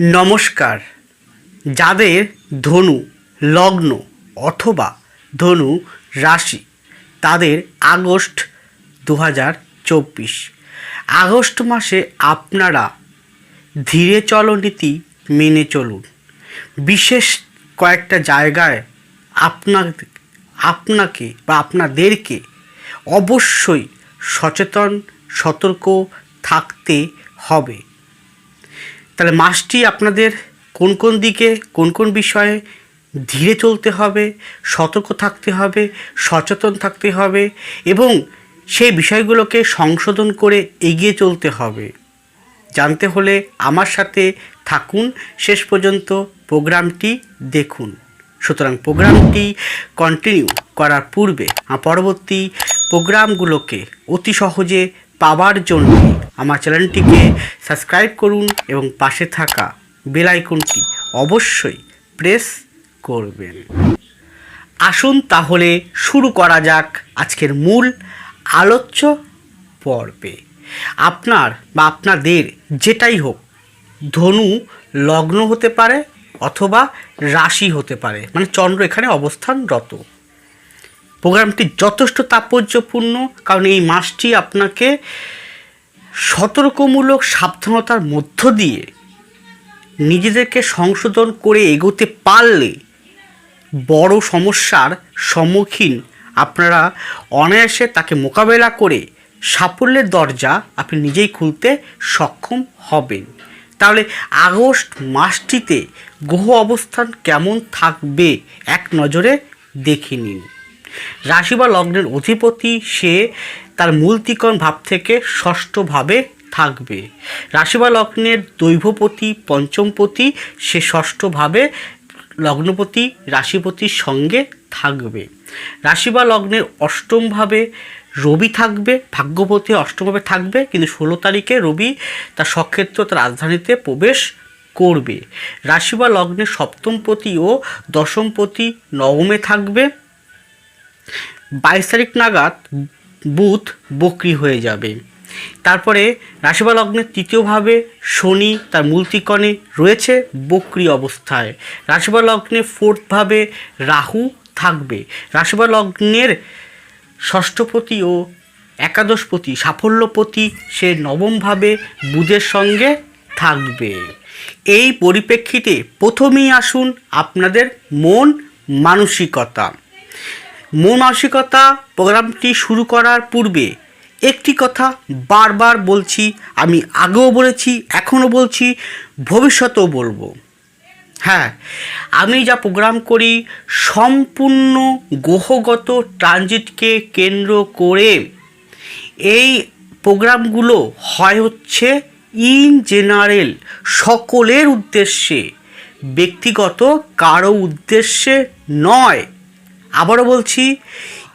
নমস্কার। যাদের ধনু, লগ্ন অথবা ধনু রাশি, তাদের আগস্ট দু চব্বিশ। আগস্ট মাসে আপনারা ধীরে চলনীতি মেনে চলুন। বিশেষ কয়েকটা জায়গায় আপনার আপনাকে বা আপনাদেরকে অবশ্যই সচেতন, সতর্ক থাকতে হবে। তাহলে মাসটি আপনাদের কোন কোন দিকে, কোন কোন বিষয়ে ধীরে চলতে হবে, সতর্ক থাকতে হবে, সচেতন থাকতে হবে এবং সেই বিষয়গুলোকে সংশোধন করে এগিয়ে চলতে হবে। জানতে হলে আমার সাথে থাকুন। শেষ পর্যন্ত প্রোগ্রামটি দেখুন। সুতরাং প্রোগ্রামটি কন্টিনিউ করার পূর্বে পরবর্তী প্রোগ্রামগুলোকে অতি সহজে পাওয়ার জন্য আমার চ্যানেলটিকে সাবস্ক্রাইব করুন এবং পাশে থাকা বেল আইকনটি অবশ্যই প্রেস করবেন। আসুন তাহলে শুরু করা যাক আজকের মূল আলোচ্য পর্বে। আপনার বা আপনাদের যেটাই হোক, ধনু লগ্ন হতে পারে অথবা রাশি হতে পারে মানে চন্দ্র এখানে অবস্থানরত। প্রোগ্রামটি যথেষ্ট তাৎপর্যপূর্ণ, কারণ এই মাসটি আপনাকে সতর্কমূলক সাবধানতার মধ্য দিয়ে নিজেদেরকে সংশোধন করে এগোতে পারলে বড় সমস্যার সম্মুখীন আপনারা অনায়াসে তাকে মোকাবেলা করে সাফল্যের দরজা আপনি নিজেই খুলতে সক্ষম হবেন। তাহলে আগস্ট মাসটিতে গ্রহ অবস্থান কেমন থাকবে এক নজরে দেখে নিন। রাশি বা লগ্নের অধিপতি সে তার মূল ত্রিকোণ ভাব থেকে ষষ্ঠভাবে থাকবে। রাশি বা লগ্নের দৈভপতি পঞ্চমপতি সে ষষ্ঠভাবে লগ্নপতি, রাশিপতির সঙ্গে থাকবে। রাশি বা লগ্নের অষ্টমভাবে রবি থাকবে, ভাগ্যপতি অষ্টমভাবে থাকবে, কিন্তু ষোলো তারিখে রবি তার সক্ষেত্র, তার রাজধানীতে প্রবেশ করবে। রাশি বা লগ্নের সপ্তমপতি ও দশমপতি নবমে থাকবে। বাইশ তারিখ নাগাদ বুধ বক্রি হয়ে যাবে। তারপরে রাশিবা লগ্নের তৃতীয়ভাবে শনি তার মূল ত্রিকোণে রয়েছে বক্রি অবস্থায়। রাশিবা লগ্নে ফোর্থভাবে রাহু থাকবে। রাশিবা লগ্নের ষষ্ঠপতি ও একাদশপতি সাফল্যপতি সে নবমভাবে বুধের সঙ্গে থাকবে। এই পরিপ্রেক্ষিতে প্রথমেই আসুন আপনাদের মন মানসিকতা। মন মানসিকতা প্রোগ্রামটি শুরু করার পূর্বে একটি কথা বারবার বলছি, আমি আগেও বলেছি, এখনও বলছি, ভবিষ্যতেও বলব। হ্যাঁ আমি যা প্রোগ্রাম করি সম্পূর্ণ গ্রহগত ট্রানজিটকে কেন্দ্র করে এই প্রোগ্রামগুলো হয় হচ্ছে ইন জেনারেল সকলের উদ্দেশ্যে, ব্যক্তিগত কারও উদ্দেশ্যে নয়। আবারও বলছি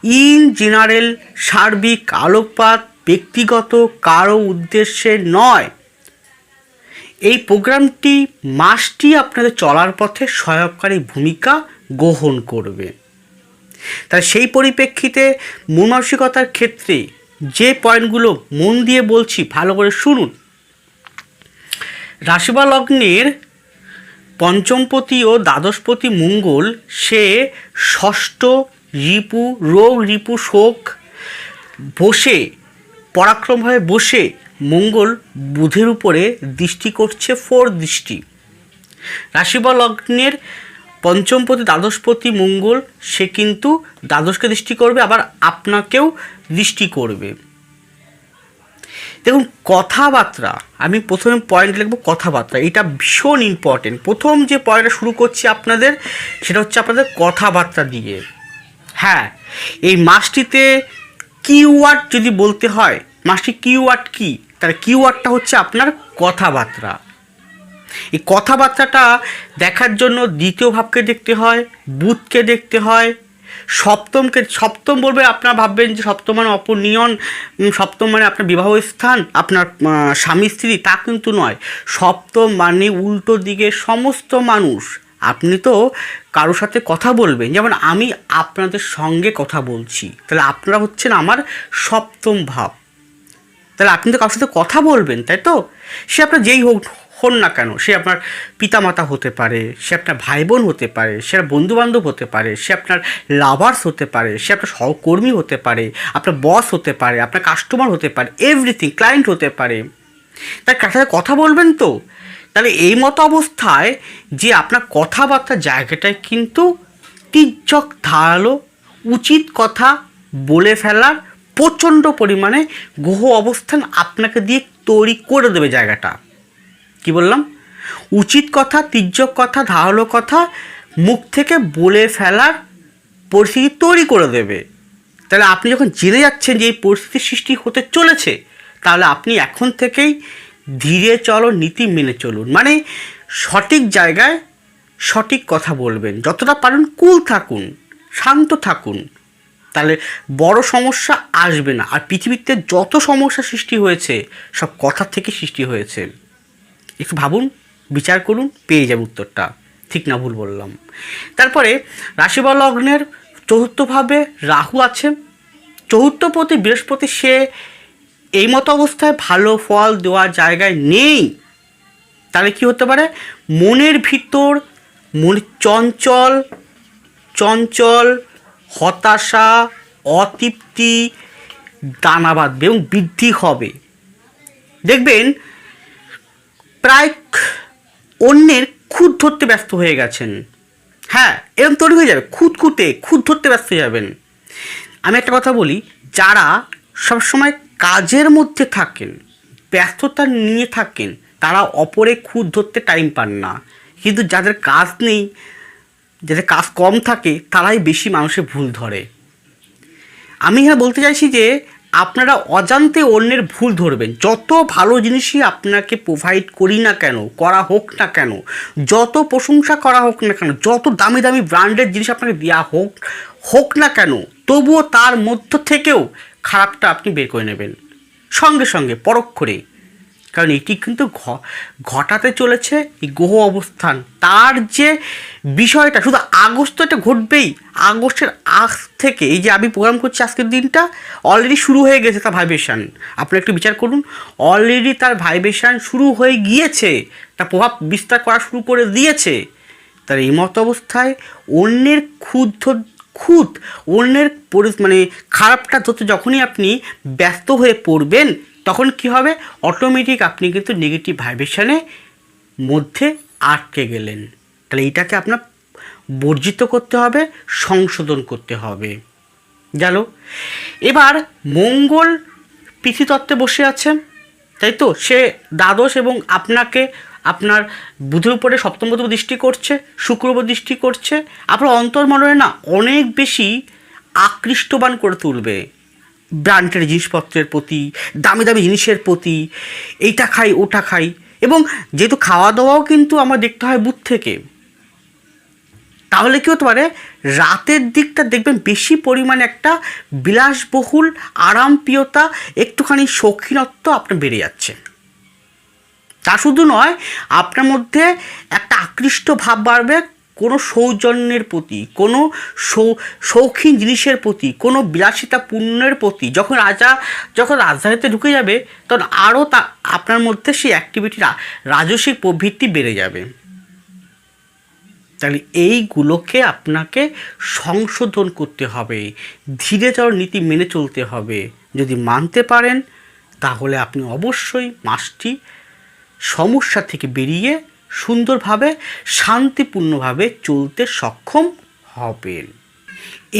ইন জেনারেল সার্বিক আলোকপাত ব্যক্তিগত কারও উদ্দেশ্যে নয়। এই প্রোগ্রামটি মাসটি আপনাদের চলার পথে সহায়ককারী ভূমিকা গ্রহণ করবে। তাই সেই পরিপ্রেক্ষিতে মন মানসিকতার ক্ষেত্রে যে পয়েন্টগুলো মন দিয়ে বলছি, ভালো করে শুনুন। রাশিবা লগ্নের পঞ্চমপতি ও দ্বাদশপতি মঙ্গল, সে ষষ্ঠ রিপু, রোগ রিপু শোক বসে পরাক্রমভাবে বসে মঙ্গল বুধের উপরে দৃষ্টি করছে, ফোর দৃষ্টি। রাশিবা লগ্নের পঞ্চমপতি, দ্বাদশপতি মঙ্গল, সে কিন্তু দ্বাদশকে দৃষ্টি করবে, আবার আপনাকেও দৃষ্টি করবে। দেখুন, কথাবার্তা, আমি প্রথমে পয়েন্ট লিখব কথাবার্তা, এটা ভীষণ ইম্পর্টেন্ট প্রথম যে পয়েন্টটা শুরু করছি আপনাদের, সেটা হচ্ছে আপনাদের কথাবার্তা দিয়ে। হ্যাঁ এই মাসটিতে কিওয়ার্ড যদি বলতে হয়, মাসটি কিওয়ার্ড কি? তার কিওয়ার্ডটা হচ্ছে আপনার কথাবার্তা। এই কথাবার্তাটা দেখার জন্য দ্বিতীয় ভাবকে দেখতে হয় বুথকে দেখতে হয় সপ্তমকে, সপ্তম বলবে, আপনারা ভাববেন যে সপ্তম মানে অপনিয়ন সপ্তম মানে আপনার বিবাহ স্থান, আপনার স্বামী স্ত্রী, তা কিন্তু নয়। সপ্তম মানে উল্টো দিকে সমস্ত মানুষ। আপনি তো কারোর সাথে কথা বলবেন। যেমন আমি আপনাদের সঙ্গে কথা বলছি। তাহলে আপনারা হচ্ছেন আমার সপ্তম ভাব। তাহলে আপনি তো কারোর সাথে কথা বলবেন, তাই তো? সে আপনার যেই হোক হন না কেন, সে আপনার পিতামাতা হতে পারে, সে আপনার ভাই বোন হতে পারে, সে বন্ধুবান্ধব হতে পারে, সে আপনার লাভার্স হতে পারে, সে আপনার সহকর্মী হতে পারে, আপনার বস হতে পারে, আপনার কাস্টমার হতে পারে এভরিথিং ক্লায়েন্ট হতে পারে। তার সাথে কথা বলবেন তো? তাহলে এই মতো অবস্থায় যে আপনার কথাবার্তার জায়গাটায় কিন্তু তির্যক, ধারালো, উচিত কথা বলে ফেলার প্রচণ্ড পরিমাণে গ্রহ অবস্থান আপনাকে দিয়ে তৈরি করে দেবে জায়গাটা। কি বললাম? উচিত কথা, তির্যক কথা, ধারালো কথা মুখ থেকে বলে ফেলার পরিস্থিতি তৈরি করে দেবে। তাহলে আপনি যখন জেনে যাচ্ছেন যে এই পরিস্থিতির সৃষ্টি হতে চলেছে, তাহলে আপনি এখন থেকেই ধীরে চলো, নীতি মেনে চলুন। মানে সঠিক জায়গায় সঠিক কথা বলবেন। যতটা পারেন কুল থাকুন, শান্ত থাকুন। তাহলে বড় সমস্যা আসবে না। আর পৃথিবীতে যত সমস্যা সৃষ্টি হয়েছে, সব কথা থেকে সৃষ্টি হয়েছে। একটু ভাবুন, বিচার করুন, পেয়ে যাবে উত্তরটা। ঠিক না, ভুল বললাম। তারপরে রাশি বা লগ্নের চতুর্থভাবে রাহু আছে। চতুর্থপতি বৃহস্পতি, সে এই মতো অবস্থায় ভালো ফল দেওয়ার জায়গায় নেই। তাহলে কি হতে পারে? মনের ভিতর, মন চঞ্চল চঞ্চল, হতাশা, অতৃপ্তি, দানা বাঁধবে এবং বৃদ্ধি হবে। দেখবেন প্রায় অন্যের খুদ ধরতে ব্যস্ত হয়ে গেছেন। হ্যাঁ এরকম তৈরি হয়ে যাবে খুদ খুঁতে খুদ ধরতে ব্যস্ত হয়ে যাবেন। আমি একটা কথা বলি, যারা সবসময় কাজের মধ্যে থাকেন, ব্যস্ততা নিয়ে থাকেন, তারা অপরে খুদ ধরতে টাইম পান না। কিন্তু যাদের কাজ নেই, যাদের কাজ কম থাকে, তারাই বেশি মানুষের ভুল ধরে। আমি হ্যাঁ বলতে চাইছি যে আপনারা অজান্তে অন্যের ভুল ধরবেন। যত ভালো জিনিসই আপনাকে প্রোভাইড করি না কেন, করা হোক না কেন, যত প্রশংসা করা হোক না কেন, যত দামি দামি ব্র্যান্ডের জিনিস আপনাকে দেওয়া হোক হোক না কেন, তবুও তার মধ্য থেকেও খারাপটা আপনি বের করে নেবেন। সঙ্গে সঙ্গে পরক্ষরে কারণ এটি কিন্তু ঘটাতে চলেছে এই গ্রহ অবস্থান। তার যে বিষয়টা, শুধু আগস্ট এটা ঘটবেই। আগস্টের আগ থেকে, এই যে আমি প্রোগ্রাম করছি আজকের দিনটা অলরেডি শুরু হয়ে গেছে তার ভাইব্রেশন আপনারা একটু বিচার করুন অলরেডি তার ভাইব্রেশন শুরু হয়ে গিয়েছে তার প্রভাব বিস্তার করা শুরু করে দিয়েছে। তার এই মতো অবস্থায় অন্যের ক্ষুদ্ধ খুদ অন্যের মানে খারাপটা ধরতে যখনই আপনি ব্যস্ত হয়ে পড়বেন তখন কি হবে? অটোমেটিক আপনি কিন্তু নেগেটিভ ভাইব্রেশনে মধ্যে আটকে গেলেন। তাহলে এটাকে আপনার বর্জিত করতে হবে, সংশোধন করতে হবে। গেল এবার মঙ্গল পৃথিতত্ত্বে বসে আছে, তাই তো? সে দ্বাদশ এবং আপনাকে, আপনার বুধের উপরে সপ্তম দৃষ্টি করছে, শুক্র দৃষ্টি করছে, আপনার অন্তর্মননে না অনেক বেশি আকৃষ্টবান করে তুলবে। ব্র্যান্ডের জিনিসপত্রের প্রতি, দামি দামি জিনিসের প্রতি, এইটা খাই, ওটা খাই। এবং যেহেতু খাওয়া দাওয়াও কিন্তু আমার দেখতে হয় বুথ থেকে, তাহলে কী হতে পারে? রাতের দিকটা দেখবেন বেশি পরিমাণে একটা বিলাসবহুল, আরামপ্রিয়তা, একটুখানি শৌখিনত্ব আপনার বেড়ে যাচ্ছে। তা শুধু নয়, আপনার মধ্যে একটা আকৃষ্ট ভাব বাড়বে কোনো সৌজন্যের প্রতি, কোনো শৌখিন জিনিসের প্রতি, কোনো বিলাসিতা পূর্ণের প্রতি, যখন রাজা, যখন রাজধানীতে ঢুকে যাবে, তখন আরও তা আপনার মধ্যে সেই অ্যাক্টিভিটি রাজসিক প্রবৃত্তি বেড়ে যাবে। তাহলে এইগুলোকে আপনাকে সংশোধন করতে হবে, ধীরে চল নীতি মেনে চলতে হবে। যদি মানতে পারেন, তাহলে আপনি অবশ্যই মাসটি সমস্যা থেকে বেরিয়ে সুন্দরভাবে, শান্তিপূর্ণভাবে চলতে সক্ষম হবেন।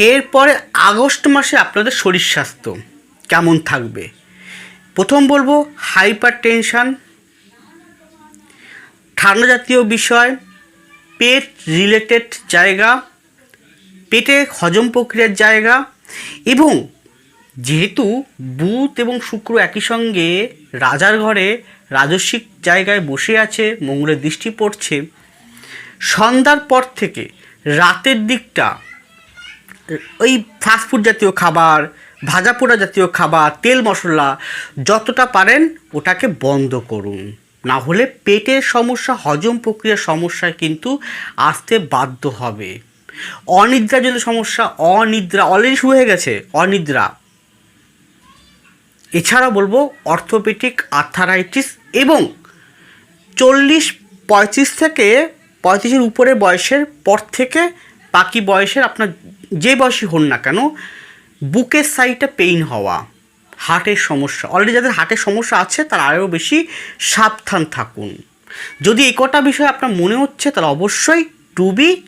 এরপরে আগস্ট মাসে আপনাদের শরীর স্বাস্থ্য কেমন থাকবে? প্রথম বলব হাইপার টেনশান ঠান্ডা জাতীয় বিষয়, পেট রিলেটেড জায়গা, পেটে হজম প্রক্রিয়ার জায়গা এবং যেহেতু বুধ এবং শুক্র একই সঙ্গে রাজার ঘরে রাজস্বিক জায়গায় বসে আছে মঙ্গলের দৃষ্টি পড়ছে। সন্ধ্যার পর থেকে রাতের দিকটা, ওই ফাস্টফুড জাতীয় খাবার, ভাজা পোড়া জাতীয় খাবার, তেল মশলা, যতটা পারেন ওটাকে বন্ধ করুন। না হলে পেটের সমস্যা, হজম প্রক্রিয়ার সমস্যায় কিন্তু আসতে বাধ্য হবে। অনিদ্রা যদি সমস্যা, অনিদ্রা অলরেডি শুরু হয়ে গেছে, অনিদ্রা। এছাড়া বলব অর্থোপেটিক আর্থারাইটিস এবং চল্লিশ, পঁয়ত্রিশ থেকে পঁয়ত্রিশের উপরে বয়সের পর থেকে বাকি বয়সের আপনার যে বয়সী হন না কেন, বুকের সাইডটা পেইন হওয়া, হার্টের সমস্যা। অলরেডি যাদের হার্টের সমস্যা আছে, তারা আরও বেশি সাবধান থাকুন। যদি এই কটা বিষয় আপনার মনে হচ্ছে, তাহলে অবশ্যই টু বি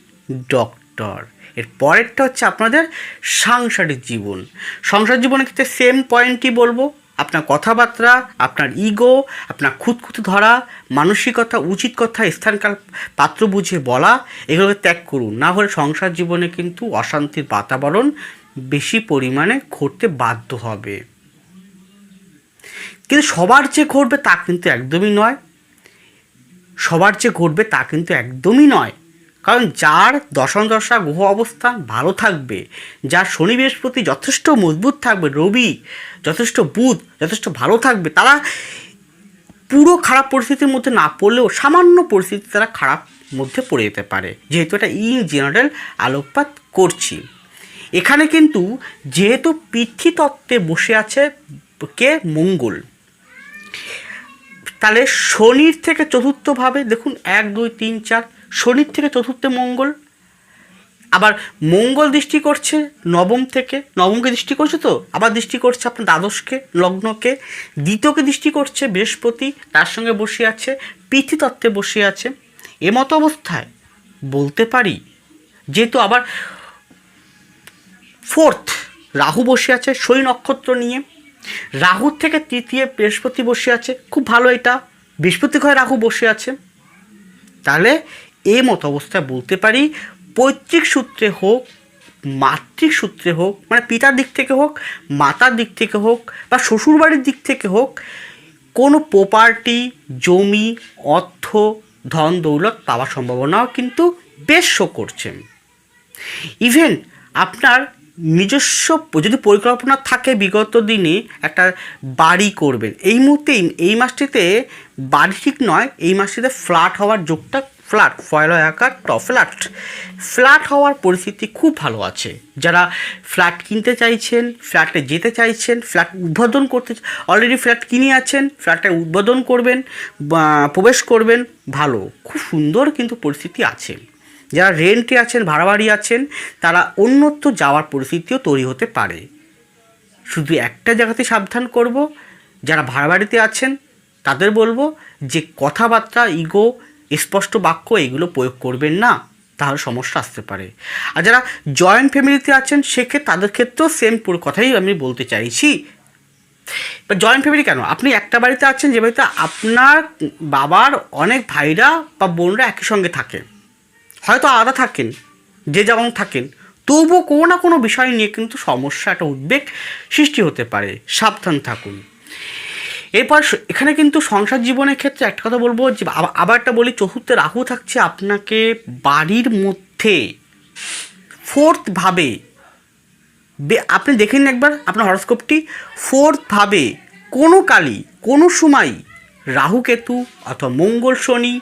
ডক্টর এর পরেরটা হচ্ছে আপনাদের সাংসারিক জীবন। সংসার জীবনের ক্ষেত্রে সেম পয়েন্টই বলব। আপনার কথাবার্তা, আপনার ইগো আপনার খুঁতখুঁতে ধরা, মানসিকতা, উচিত কথা, স্থানকাল, পাত্র বুঝে বলা, এগুলোকে ত্যাগ করুন। না হলে সংসার জীবনে কিন্তু অশান্তির বাতাবরণ বেশি পরিমাণে ঘটতে বাধ্য হবে। কিন্তু সবার যে ঘটবে তা কিন্তু একদমই নয়। সবার যে ঘটবে তা কিন্তু একদমই নয়। কারণ যার দশম দশা গ্রহ অবস্থান ভালো থাকবে, যার শনি বৃহস্পতি যথেষ্ট মজবুত থাকবে, রবি যথেষ্ট বুধ যথেষ্ট ভালো থাকবে, তারা পুরো খারাপ পরিস্থিতির মধ্যে না পড়লেও সামান্য পরিস্থিতি তারা খারাপ মধ্যে পড়ে যেতে পারে। যেহেতু এটা ইন জেনারেল আলোকপাত করছি। এখানে কিন্তু যেহেতু পৃথিতত্ত্বে বসে আছে কে? মঙ্গল। তাহলে শনির থেকে চতুর্থভাবে দেখুন, এক, দুই, তিন, চার শনির থেকে চতুর্থে মঙ্গল, আবার মঙ্গল দৃষ্টি করছে নবম থেকে, নবমকে দৃষ্টি করছে তো, আবার দৃষ্টি করছে আপনার দ্বাদশকে, লগ্নকে, দ্বিতীয়কে দৃষ্টি করছে বৃহস্পতি, তার সঙ্গে বসে আছে পৃথিতত্ত্বে বসে আছে। এমতো অবস্থায় বলতে পারি, যেহেতু আবার ফোর্থ রাহু বসে আছে শনি নক্ষত্র নিয়ে, রাহুর থেকে তৃতীয় বৃহস্পতি বসে আছে, খুব ভালো এটা বৃহস্পতি ঘরে রাহু বসে আছে। তাহলে এই মতো অবস্থায় বলতে পারি, পৈতৃক সূত্রে হোক, মাতৃক সূত্রে হোক মানে পিতার দিক থেকে হোক, মাতার দিক থেকে হোক, বা শ্বশুরবাড়ির দিক থেকে হোক, কোনো প্রপার্টি জমি, অর্থ, ধন, দৌলত পাওয়ার সম্ভাবনাও কিন্তু বেশ শো করছে। ইভেন আপনার নিজস্ব যদি পরিকল্পনা থাকে বিগত দিনে একটা বাড়ি করবেন, এই মুহূর্তে, এই মাসটিতে বাড়ি ঠিক নয়, এই মাসটিতে ফ্ল্যাট হওয়ার যোগটা ফ্ল্যাট, ফয়লা আকার ট ফ্ল্যাট। ফ্ল্যাট হওয়ার পরিস্থিতি খুব ভালো আছে। যারা ফ্ল্যাট কিনতে চাইছেন, ফ্ল্যাটে যেতে চাইছেন, ফ্ল্যাট উদ্বোধন করতে অলরেডি ফ্ল্যাট কিনে আছেন ফ্ল্যাটটা উদ্বোধন করবেন প্রবেশ করবেন, ভালো। খুব সুন্দর কিন্তু পরিস্থিতি আছে। যারা রেন্টে আছেন ভাড়া বাড়ি আছেন, তারা অন্যত্র যাওয়ার পরিস্থিতিও তৈরি হতে পারে। শুধু একটা জায়গাতে সাবধান করব, যারা ভাড়া বাড়িতে আছেন, তাদের বলব যে কথাবার্তা ইগো স্পষ্ট বাক্য, এগুলো প্রয়োগ করবেন না, তাহলে সমস্যা আসতে পারে। আর যারা জয়েন্ট ফ্যামিলিতে আছেন, সেক্ষেত্রে তাদের ক্ষেত্রেও সেম পুরো কথাই আমি বলতে চাইছি। জয়েন্ট ফ্যামিলি কেন? আপনি একটা বাড়িতে আছেন, যে বাড়িতে আপনার বাবার অনেক ভাইরা বা বোনরা একই সঙ্গে থাকে হয়তো আলাদা থাকেন, যে যেমন থাকেন। তবুও কোনো না কোনো বিষয় নিয়ে কিন্তু সমস্যা, একটা উদ্বেগ সৃষ্টি হতে পারে। সাবধান থাকুন। এরপর এখানে কিন্তু সংসার জীবনের ক্ষেত্রে একটা কথা বলব যে আবার- একটা বলি, চতুর্থে রাহু থাকছে আপনাকে বাড়ির মধ্যে ফোর্থ ভাবে আপনি দেখেন একবার আপনার হরস্কোপটি ফোর্থ ভাবে কোনো কালই, কোনো সময় রাহু কেতু অথবা মঙ্গল শনি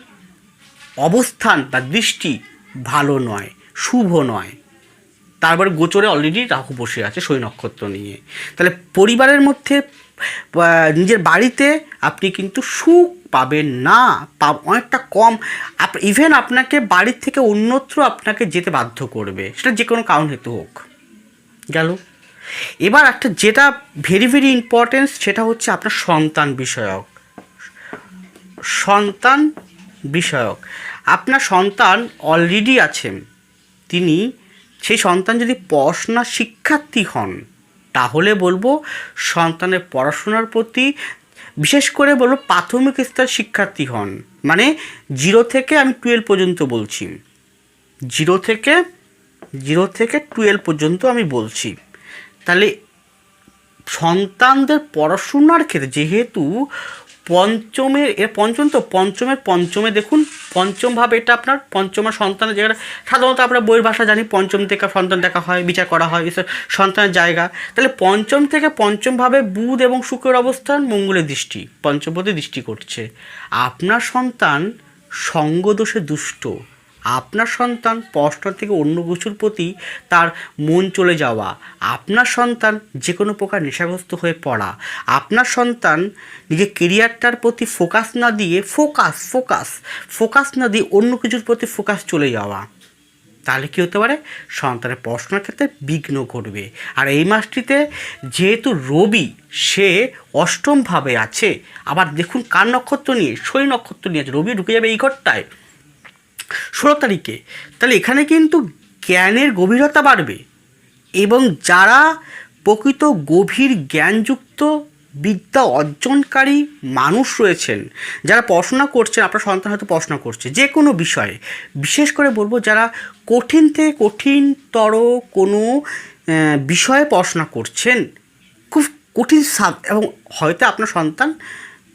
অবস্থান বা দৃষ্টি ভালো নয়, শুভ নয়। তারপর গোচরে অলরেডি রাহু বসে আছে শনি নক্ষত্র নিয়ে। তাহলে পরিবারের মধ্যে নিজের বাড়িতে আপনি কিন্তু সুখ পাবেন না পা অনেকটা কম। আপ ইভেন আপনাকে বাড়ির থেকে অন্যত্র আপনাকে যেতে বাধ্য করবে, সেটা যে কোনো কারণ হেতু হোক। গেল। এবার একটা যেটা ভেরি ভেরি ইম্পর্টেন্স সেটা হচ্ছে আপনার সন্তান বিষয়ক। সন্তান বিষয়ক। আপনার সন্তান অলরেডি আছেন। তিনি, সেই সন্তান যদি পড়াশোনা শিক্ষার্থী হন তাহলে বলব সন্তানের পড়াশোনার প্রতি বিশেষ করে বলব প্রাথমিক স্তর শিক্ষার্থী হন। মানে জিরো থেকে আমি টুয়েলভ পর্যন্ত বলছি। জিরো থেকে জিরো থেকে টুয়েলভ পর্যন্ত আমি বলছি। তাহলে সন্তানদের পড়াশোনার ক্ষেত্রে যেহেতু পঞ্চমের এর পঞ্চম তো পঞ্চমের পঞ্চমে দেখুন পঞ্চমভাবে এটা আপনার পঞ্চমের সন্তানের জায়গাটা, সাধারণত আমরা বইয়ের ভাষা জানি, পঞ্চম থেকে সন্তান দেখা হয়, বিচার করা হয় সন্তানের জায়গা। তাহলে পঞ্চম থেকে পঞ্চমভাবে বুধ এবং শুক্রের অবস্থান মঙ্গলের দৃষ্টি পঞ্চমপদে দৃষ্টি করছে। আপনার সন্তান সঙ্গদোষে দুষ্ট আপনার সন্তান পড়াশোনা থেকে অন্য কিছুর প্রতি তার মন চলে যাওয়া, আপনার সন্তান যে কোনো প্রকার নেশাগ্রস্ত হয়ে পড়া, আপনার সন্তান নিজের কেরিয়ারটার প্রতি ফোকাস না দিয়ে ফোকাস ফোকাস ফোকাস না দিয়ে অন্য কিছুর প্রতি ফোকাস চলে যাওয়া। তাহলে কী হতে পারে? সন্তানের পড়াশোনার ক্ষেত্রে বিঘ্ন ঘটবে। আর এই মাসটিতে যেহেতু রবি, সে অষ্টমভাবে আছে, আবার দেখুন কার নক্ষত্র নিয়ে শনি নক্ষত্র নিয়ে আছে, রবি ঢুকে যাবে এই ঘরটায়। ষোলো তারিখে। তাহলে এখানে কিন্তু জ্ঞানের গভীরতা বাড়বে এবং যারা প্রকৃত গভীর জ্ঞানযুক্ত বিদ্যা অর্জনকারী মানুষ রয়েছেন, যারা পড়াশোনা করছেন, আপনার সন্তান হয়তো পড়াশোনা করছে, যে কোনো বিষয়ে, বিশেষ করে বলব যারা কঠিন থেকে কঠিনতর কোনো বিষয়ে পড়াশোনা করছেন, খুব কঠিন সাব এবং হয়তো আপনার সন্তান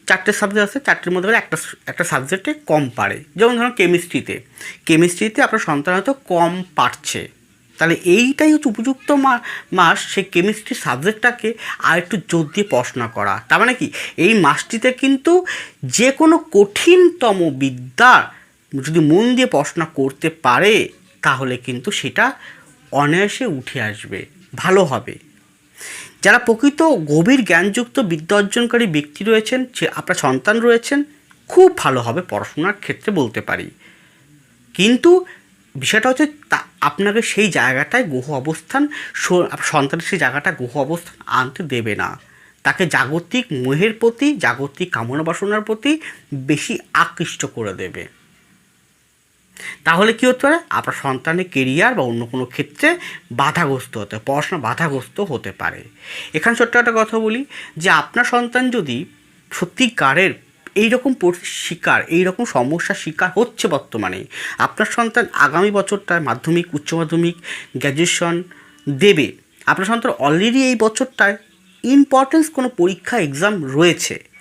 চারটে সাবজেক্ট আছে, চারটের মধ্যে একটা একটা সাবজেক্টে কম পারে। যেমন ধরুন কেমিস্ট্রিতে কেমিস্ট্রিতে আপনার সন্তান হয়তো কম পারছে। তাহলে এইটাই হচ্ছে উপযুক্ত মাস, সেই কেমিস্ট্রি সাবজেক্টটাকে আর একটু জোর দিয়ে পড়াশোনা করা। তার মানে কি? এই মাসটিতে কিন্তু যে কোনো কঠিনতম বিদ্যা যদি মন দিয়ে পড়াশোনা করতে পারে, তাহলে কিন্তু সেটা অনায়াসে উঠে আসবে। ভালো হবে। যারা প্রকৃত গভীর জ্ঞানযুক্ত বিদ্যা অর্জনকারী ব্যক্তি রয়েছেন, যে আপনার সন্তান রয়েছেন, খুব ভালো হবে পড়াশোনার ক্ষেত্রে বলতে পারি। কিন্তু বিষয়টা হচ্ছে তা আপনাকে সেই জায়গাটায় গ্রহ অবস্থান সন্তানের সেই জায়গাটা গ্রহ অবস্থান আনতে দেবে না। তাকে জাগতিক মোহের প্রতি, জাগতিক কামনা বাসনার প্রতি বেশি আকৃষ্ট করে দেবে। তাহলে কী হতে পারে? আপনার সন্তানের কেরিয়ার বা অন্য কোনো ক্ষেত্রে বাধাগ্রস্ত হতে পড়াশোনা বাধাগ্রস্ত হতে পারে। এখানে ছোট্ট একটা কথা বলি, যে আপনার সন্তান যদি সত্যিকারের এইরকম শিকার, এইরকম সমস্যার শিকার হচ্ছে বর্তমানে, আপনার সন্তান আগামী বছরটায় মাধ্যমিক, উচ্চ মাধ্যমিক গ্র্যাজুয়েশন দেবে। আপনার সন্তান অলরেডি এই বছরটায় ইম্পর্টেন্স কোনো পরীক্ষা এক্সাম রয়েছে।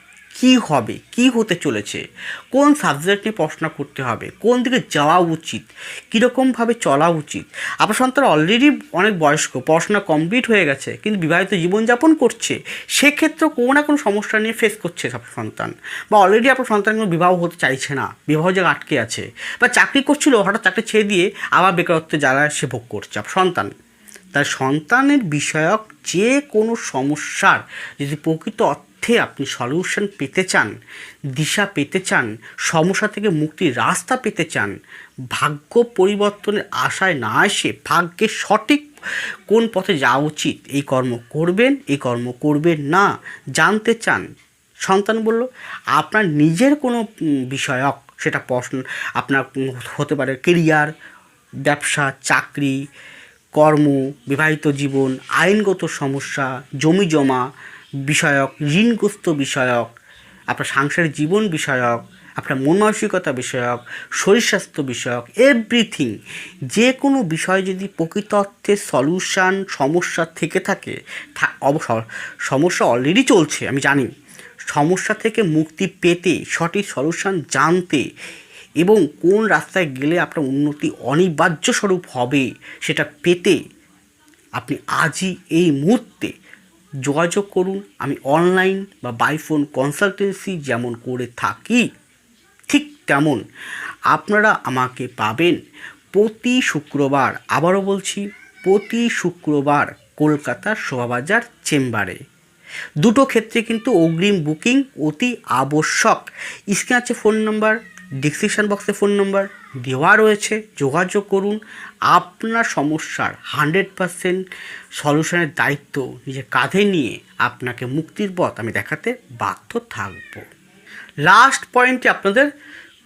কি হবে? কি হতে চলেছে? কোন সাবজেক্ট নিয়ে পড়াশোনা করতে হবে? কোন দিকে যাওয়া উচিত? কীরকমভাবে চলা উচিত? আপনার সন্তান অলরেডি অনেক বয়স্ক, পড়াশোনা কমপ্লিট হয়ে গেছে, কিন্তু বিবাহিত জীবনযাপন করছে সেক্ষেত্রে কোনো না কোনো সমস্যা নিয়ে ফেস করছে আপনার সন্তান। বা অলরেডি আপনার সন্তান কোনো বিবাহ হতে চাইছে না, বিবাহ যে আটকে আছে, বা চাকরি করছিল, হঠাৎ চাকরি ছেড়ে দিয়ে আবার বেকারত্বে যারা সে ভোগ করছে, আপনার সন্তান। তার সন্তানের বিষয়ক যে কোনো সমস্যার যদি প্রকৃত অর্থে আপনি সলিউশন পেতে চান, দিশা পেতে চান, সমস্যা থেকে মুক্তির রাস্তা পেতে চান, ভাগ্য পরিবর্তনের আশায় না এসে ভাগ্যে সঠিক কোন পথে যাওয়া উচিত, এই কর্ম করবেন, এই কর্ম করবেন না, জানতে চান। সন্তান বলল, আপনার নিজের কোনো বিষয়ক সেটা প্রশ্ন, আপনার হতে পারে কেরিয়ার ব্যবসা, চাকরি, কর্ম, বিবাহিত জীবন, আইনগত সমস্যা, জমি জমা বিষয়ক, ঋণগ্রস্ত বিষয়ক, আপনার সাংসারিক জীবন বিষয়ক, আপনার মন মানসিকতা বিষয়ক, শরীর স্বাস্থ্য বিষয়ক এভরিথিং যে কোনো বিষয় যদি প্রকৃত অর্থে সলিউশান সমস্যা থেকে থাকে অবসর সমস্যা অলরেডি চলছে, আমি জানি, সমস্যা থেকে মুক্তি পেতে, সঠিক সলিউশান জানতে এবং কোন রাস্তায় গেলে আপনার উন্নতি অনিবার্য স্বরূপ হবে, সেটা পেতে, আপনি আজই এই মুহূর্তে যোগাযোগ করুন। আমি অনলাইন বা বাই ফোন কনসালটেন্সি যেমন করে থাকি, ঠিক তেমন আপনারা আমাকে পাবেন। প্রতি শুক্রবার, আবারও বলছি, প্রতি শুক্রবার কলকাতার শোভাবাজার চেম্বারে। দুটো ক্ষেত্রে কিন্তু অগ্রিম বুকিং অতি আবশ্যক। স্ক্রিনে আছে ফোন নাম্বার ডিসক্রিপশান বক্সে ফোন নাম্বার দেওয়া রয়েছে, যোগাযোগ করুন। আপনার সমস্যার হান্ড্রেড পারসেন্ট সলিউশনের দায়িত্ব নিজের কাঁধে নিয়ে আপনাকে মুক্তির পথ আমি দেখাতে বাধ্য থাকব। লাস্ট পয়েন্টে আপনাদের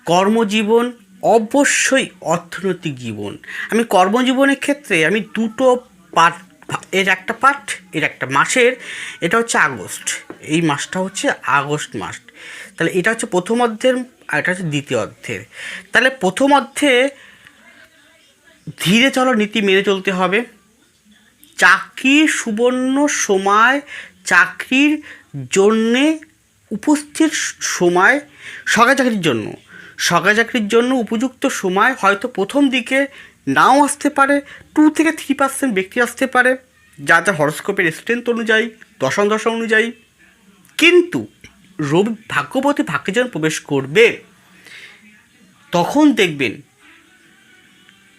কর্মজীবন, অবশ্যই অর্থনৈতিক জীবন। আমি কর্মজীবনের ক্ষেত্রে আমি দুটো পার্ট এর একটা পার্ট এর একটা মাসের, এটা হচ্ছে আগস্ট। এই মাসটা হচ্ছে আগস্ট মাস। তাহলে এটা হচ্ছে প্রথম অর্ধের আর এটা হচ্ছে দ্বিতীয় অর্ধের তাহলে প্রথম অর্ধে ধীরে চলো, নীতি মেনে চলতে হবে। চাকরির সুবর্ণ সময়, চাকরির জন্যে উপস্থিত সময়, সরকারি চাকরির জন্য। সরকারি চাকরির জন্য উপযুক্ত সময় হয়তো প্রথম দিকে নাও আসতে পারে টু থেকে থ্রি পার্সেন্ট ব্যক্তি আসতে পারে যা যা হরস্কোপের স্ট্রেন্থ অনুযায়ী, দশম দশা অনুযায়ী। কিন্তু রবি ভাগ্যবতী ভাগ্যে যখন প্রবেশ করবে, তখন দেখবেন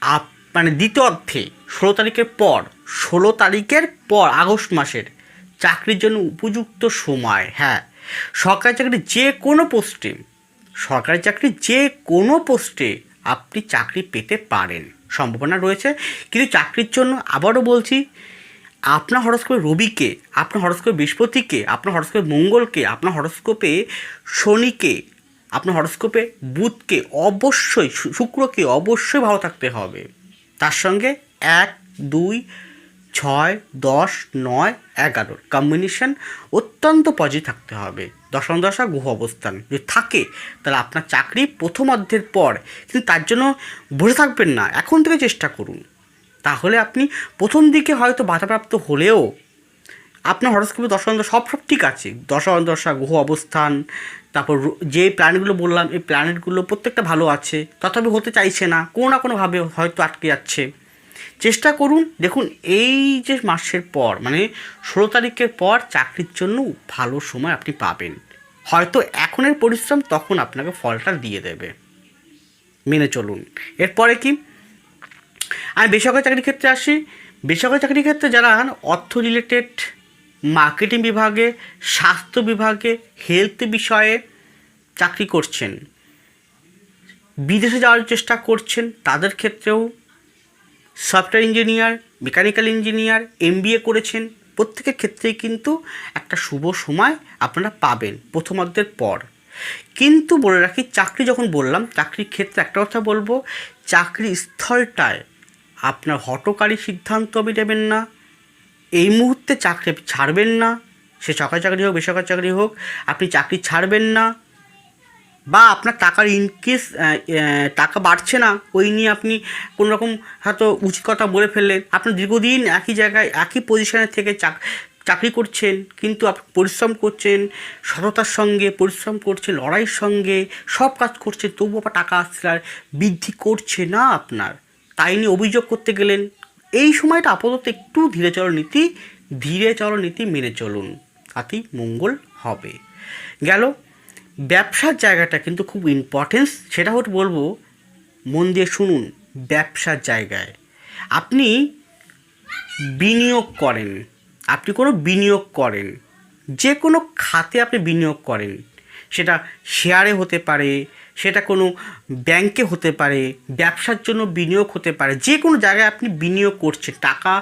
আপ মানে দ্বিতীয় অর্থে ষোলো তারিখের পর, ষোলো তারিখের পর, আগস্ট মাসের চাকরির জন্য উপযুক্ত সময় হ্যাঁ। সরকারি চাকরি যে কোনো পোস্টে, সরকারি চাকরি যে কোনো পোস্টে আপনি চাকরি পেতে পারেন। সম্ভাবনা রয়েছে। কিন্তু চাকরির জন্য আবারও বলছি আপনার হরস্কোপে রবিকে, আপনার হরস্কোপে বৃহস্পতিকে, আপনার হরস্কোপে মঙ্গলকে, আপনার হরস্কোপে শনিকে, আপনার হরস্কোপে বুধকে অবশ্যই শুক্রকে অবশ্যই ভালো থাকতে হবে। তার সঙ্গে এক, দুই, ছয়, দশ, নয় এগারোর কম্বিনেশন অত্যন্ত পজিটিভ থাকতে হবে। দশম দশা গ্রহ অবস্থান। যদি থাকে, তাহলে আপনার চাকরি প্রথম অর্ধের পর, কিন্তু তার জন্য বসে থাকবেন না। এখন থেকে চেষ্টা করুন। তাহলে আপনি প্রথম দিকে হয়তো বাধাপ্রাপ্ত হলেও আপনার হরস্কোপে দশম দশা সব সব ঠিক আছে। দশম দশা গ্রহ অবস্থান, তারপর যে প্ল্যানেটগুলো বললাম, এই প্ল্যানেটগুলো প্রত্যেকটা ভালো আছে, তথাপি হতে চাইছে না, কোনো না কোনোভাবে হয়তো আটকে যাচ্ছে। চেষ্টা করুন, দেখুন, এই যে মাসের পর মানে ষোলো তারিখের পর চাকরির জন্য ভালো সময় আপনি পাবেন। হয়তো এখনের পরিশ্রম তখন আপনাকে ফলটা দিয়ে দেবে। মেনে চলুন। এরপরে কি? আমি বেসরকারি চাকরির ক্ষেত্রে আসি। বেসরকারি চাকরির ক্ষেত্রে যারা অর্থ রিলেটেড মার্কেটিং বিভাগে, স্বাস্থ্য বিভাগে হেলথ বিষয়ে চাকরি করছেন, বিদেশে যাওয়ার চেষ্টা করছেন, তাদের ক্ষেত্রেও software engineer mechanical engineer MBA করেছেন। প্রত্যেকের ক্ষেত্রেই কিন্তু একটা শুভ সময় আপনারা পাবেন প্রথমার্ধের পর। কিন্তু বলে রাখি, চাকরি যখন বললাম, চাকরির ক্ষেত্রে একটা কথা বলব চাকরি স্থলটায় আপনার হটকারী সিদ্ধান্ত আপনি নেবেন না। এই মুহূর্তে চাকরি ছাড়বেন না। সে সরকারি চাকরি হোক, বেসরকারি চাকরি হোক, আপনি চাকরি ছাড়বেন না। বা আপনার টাকার ইনকেস টাকা বাড়ছে না, ওই নিয়ে আপনি কোনো রকম হয়তো উচিত কথা বলে ফেললেন। আপনি দীর্ঘদিন একই জায়গায়, একই পজিশনে থেকে চাক, চাকরি করছেন, কিন্তু আপনি পরিশ্রম করছেন, সততার সঙ্গে, পরিশ্রম করছেন, লড়াইয়ের সঙ্গে, সব কাজ করছেন, তবুও টাকা আসছে আর বৃদ্ধি করছে না আপনার। তাই নিয়ে অভিযোগ করতে গেলেন। এই সময়টা আপাতত একটু ধীরে চলো নীতি, ধীরে চলো নীতি মেনে চলুন, তাতেই মঙ্গল হবে। গেল, ব্যবসার জায়গাটা কিন্তু খুব ইম্পর্টেন্স সেটা হচ্ছে বলব, মন দিয়ে শুনুন, ব্যবসার জায়গায়। আপনি বিনিয়োগ করেন, আপনি কোনো বিনিয়োগ করেন, যে কোনো খাতে আপনি বিনিয়োগ করেন, সেটা শেয়ারে হতে পারে সেটা কোনো ব্যাংকে হতে পারে, ব্যবসার জন্য বিনিয়োগ হতে পারে, যে কোনো জায়গায় আপনি বিনিয়োগ করছেন, টাকা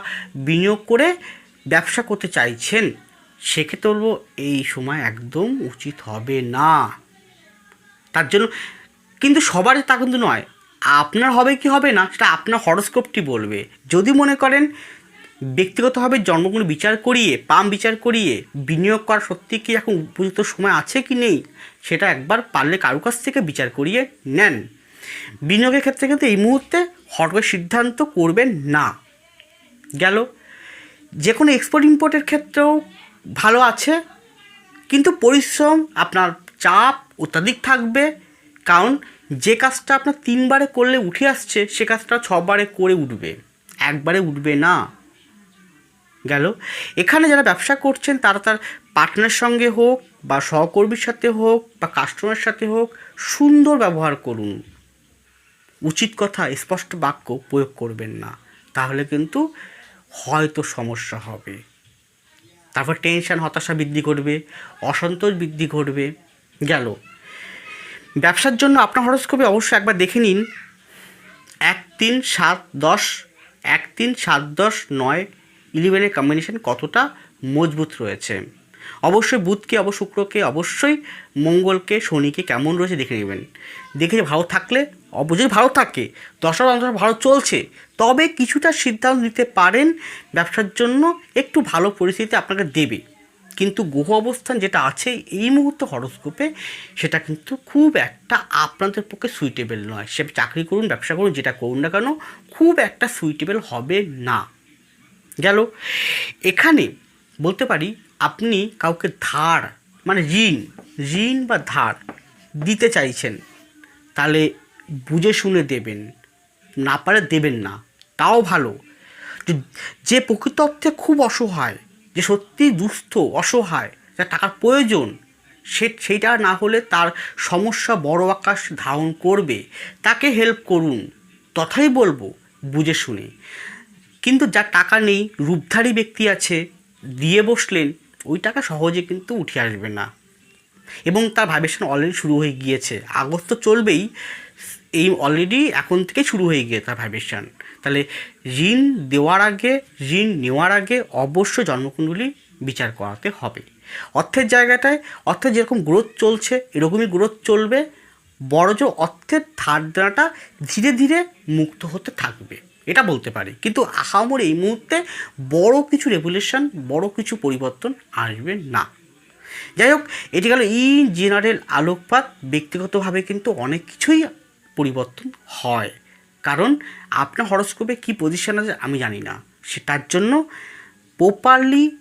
বিনিয়োগ করে ব্যবসা করতে চাইছেন, সেক্ষেত্রে বলব এই সময় একদম উচিত হবে না। তার জন্য কিন্তু সবারই তা কিন্তু নয়, আপনার হবে কি হবে না সেটা আপনার হরস্কোপটি বলবে। যদি মনে করেন ব্যক্তিগতভাবে জন্মগুলো বিচার করিয়ে, পাম বিচার করিয়ে বিনিয়োগ করা সত্যি কি এখন উপযুক্ত সময় আছে কি নেই সেটা একবার পারলে কারও কাছ থেকে বিচার করিয়ে নেন। বিনিয়োগের ক্ষেত্রে কিন্তু এই মুহূর্তে হঠাৎ সিদ্ধান্ত করবেন না। গেল। যে কোনো এক্সপোর্ট ইম্পোর্টের ক্ষেত্রেও ভালো আছে, কিন্তু পরিশ্রম আপনার চাপ অত্যাধিক থাকবে, কারণ যে কাজটা আপনার তিনবারে করলে উঠে আসছে, সে কাজটা ছবারে করে উঠবে, একবারে উঠবে না। গেল। এখানে যারা ব্যবসা করছেন, তারা তার পার্টনার সঙ্গে হোক বা সহকর্মীর সাথে হোক বা কাস্টমারের সাথে হোক, সুন্দর ব্যবহার করুন। উচিত কথা, স্পষ্ট বাক্য প্রয়োগ করবেন না। তাহলে কিন্তু হয়তো সমস্যা হবে। তারপর টেনশন হতাশা বৃদ্ধি করবে, অসন্তোষ বৃদ্ধি করবে। গেল। ব্যবসার জন্য আপনার হরস্কোপে অবশ্যই একবার দেখে নিন। এক তিন সাত দশ, এক তিন সাত দশ, নয় ইলেভেনের কম্বিনেশন কতটা মজবুত রয়েছে। অবশ্যই বুধকে অব শুক্রকে, অবশ্যই মঙ্গলকে, শনিকে কেমন রয়েছে দেখে নেবেন। দেখে ভালো থাকলে অবশ্যই ভালো থাকে দশটা অন্তর ভালো চলছে, তবে কিছুটা সিদ্ধান্ত নিতে পারেন, ব্যবসার জন্য একটু ভালো পরিস্থিতি আপনাকে দেবে। কিন্তু গ্রহ অবস্থান যেটা আছে, এই মুহূর্তে হরস্কোপে, সেটা কিন্তু খুব একটা আপনাদের পক্ষে সুইটেবল নয়। সে চাকরি করুন, ব্যবসা করুন, যেটা করুন না কেন, খুব একটা সুইটেবল হবে না। গেল। এখানে বলতে পারি আপনি কাউকে ধার মানে ঋণ ঋণ বা ধার দিতে চাইছেন, তাহলে বুঝে শুনে দেবেন, না পারে দেবেন না, তাও ভালো। যে- প্রকৃত অর্থে খুব অসহায়, যে সত্যি দুস্থ, অসহায় যা টাকার প্রয়োজন, সে সেটা না হলে তার সমস্যা বড় আকাশ ধারণ করবে, তাকে হেল্প করুন তথাই বলব, বুঝে শুনে। কিন্তু যার টাকা নেই, রূপধারী ব্যক্তি আছে, দিয়ে বসলেন ওই টাকা সহজে কিন্তু উঠে আসবে না। এবং তার ভাইব্রেশন অলরেডি শুরু হয়ে গিয়েছে। আগস্ট তো চলবেই। এই অলরেডি এখন থেকে শুরু হয়ে গিয়ে তার ভাইব্রেশন তাহলে ঋণ দেওয়ার আগে, ঋণ নেওয়ার আগে অবশ্যই জন্মকুণ্ডলী বিচার করাতে হবে। অর্থের জায়গাটায়, অর্থের যেরকম গ্রোথ চলছে, এরকমই গ্রোথ চলবে। বড় যে অর্থের ধার দেওয়াটা ধীরে ধীরে মুক্ত হতে থাকবে। এটা বলতে পারি। কিন্তু আহামর এই মুহূর্তে বড় কিছু রেগুলেশন বড় কিছু পরিবর্তন আসবে না। যাই হোক, এটি গেল ইন জেনারেল আলোকপাত। ব্যক্তিগতভাবে কিন্তু অনেক কিছুই পরিবর্তন হয়। কারণ আপনার হরস্কোপে কী পজিশন আছে আমি জানি না। সেটার জন্য প্রপারলি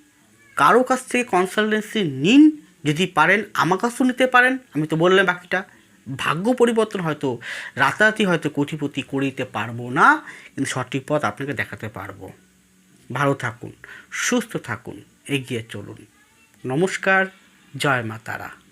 কারও কাছ থেকে কনসালটেন্সি নিন। যদি পারেন, আমার কাছেও নিতে পারেন। আমি তো বললাম বাকিটা। ভাগ্য পরিবর্তন হয়তো, রাতারাতি হয়তো কোটিপতি করে দিতে পারব না, কিন্তু সঠিক পথ আপনাকে দেখাতে পারব। ভালো থাকুন, সুস্থ থাকুন, এগিয়ে চলুন। নমস্কার, জয় মা তারা।